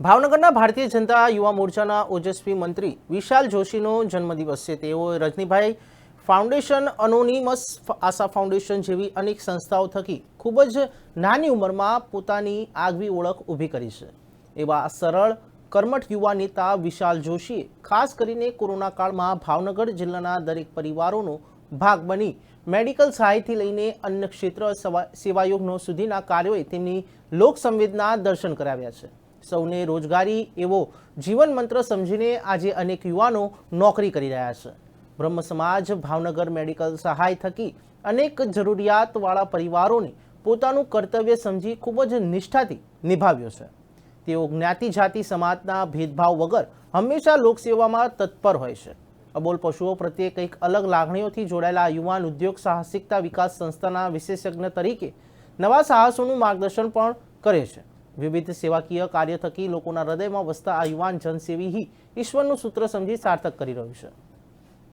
ભાવનગરના ભારતીય જનતા યુવા મોરચાના ઓજસ્વી મંત્રી વિશાલ જોશીનો જન્મદિવસ છે. તેઓએ Rajnibhai Foundation anonymous Asha Foundation જેવી અનેક સંસ્થાઓ થકી ખૂબ જ નાની ઉંમરમાં પોતાની આગવી ઓળખ ઊભી કરી છે. એવા સરળ, કર્મઠ યુવા નેતા વિશાલ જોશીએ ખાસ કરીને કોરોના કાળમાં ભાવનગર જિલ્લાના દરેક પરિવારોનો ભાગ બની મેડિકલ સહાયથી લઈને અન્ય ક્ષેત્ર સવા- સેવાયોગનો સુધીના કાર્યોએ તેમની લોક સંવેદના દર્શન કરાવ્યા છે. સૌને રોજગારી એવો જીવન મંત્ર સમજીને આજે અનેક યુવાનો નોકરી કરી રહ્યા છે. બ્રહ્મ સમાજ, ભાવનગર મેડિકલ સહાય થકી અનેક જરૂરિયાતવાળા પરિવારોને પોતાનું કર્તવ્ય સમજી ખૂબ જ નિષ્ઠાથી નિભાવ્યો છે. તેઓ જ્ઞાતિ જાતિ સમાજના ભેદભાવ વગર હંમેશા લોકસેવામાં તત્પર હોય છે. અબોલ પશુઓ પ્રત્યે કંઈક અલગ લાગણીઓથી જોડાયેલા યુવાન ઉદ્યોગ સાહસિકતા વિકાસ સંસ્થાના વિશેષજ્ઞ તરીકે નવા સાહસોનું માર્ગદર્શન પણ કરે છે. વિવિધ સેવાકીય કાર્ય થકી લોકોના હૃદયમાં વસતા આ યુવાન જનસેવી ઈશ્વરનું સૂત્ર સમજી સાર્થક કરી રહ્યું છે.